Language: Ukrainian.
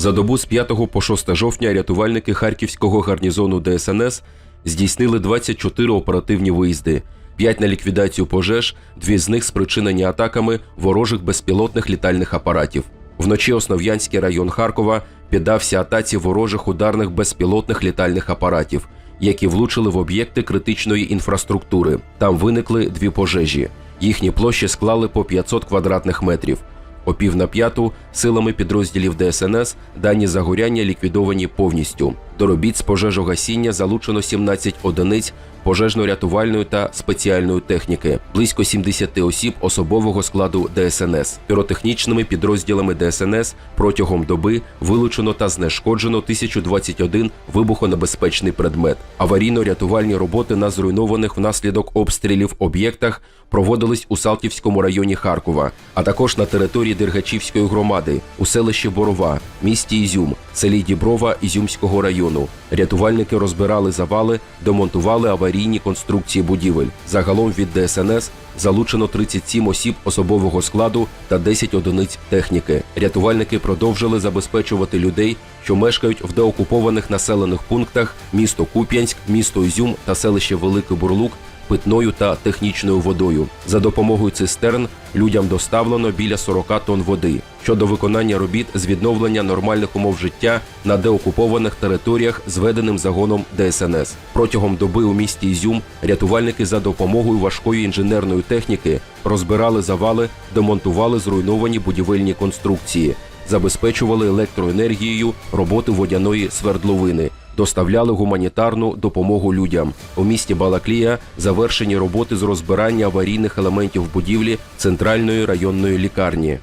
За добу з 5 по 6 жовтня рятувальники Харківського гарнізону ДСНС здійснили 24 оперативні виїзди, 5 на ліквідацію пожеж, дві з них спричинені атаками ворожих безпілотних літальних апаратів. Вночі Основ'янський район Харкова піддався атаці ворожих ударних безпілотних літальних апаратів, які влучили в об'єкти критичної інфраструктури. Там виникли дві пожежі. Їхні площі склали по 500 квадратних метрів. О пів на п'яту силами підрозділів ДСНС дані загоряння ліквідовані повністю. До робіт з пожежогасіння залучено 17 одиниць пожежно-рятувальної та спеціальної техніки, близько 70 осіб особового складу ДСНС. Піротехнічними підрозділами ДСНС протягом доби вилучено та знешкоджено 1021 вибухонебезпечний предмет. Аварійно-рятувальні роботи на зруйнованих внаслідок обстрілів об'єктах проводились у Салтівському районі Харкова, а також на території Дергачівської громади у селищі Борова, місті Ізюм, селі Діброва Ізюмського району. Рятувальники розбирали завали, демонтували аварійні конструкції будівель. Загалом від ДСНС залучено 37 осіб особового складу та 10 одиниць техніки. Рятувальники продовжили забезпечувати людей, що мешкають в деокупованих населених пунктах місто Куп'янськ, місто Ізюм та селище Великий Бурлук питною та технічною водою. За допомогою цистерн людям доставлено біля 40 тонн води. Щодо виконання робіт з відновлення нормальних умов життя на деокупованих територіях зведеним загоном ДСНС. Протягом доби у місті Ізюм рятувальники за допомогою важкої інженерної техніки розбирали завали, демонтували зруйновані будівельні конструкції, забезпечували електроенергією роботи водяної свердловини доставляли гуманітарну допомогу людям. У місті Балаклія завершені роботи з розбирання аварійних елементів будівлі центральної районної лікарні.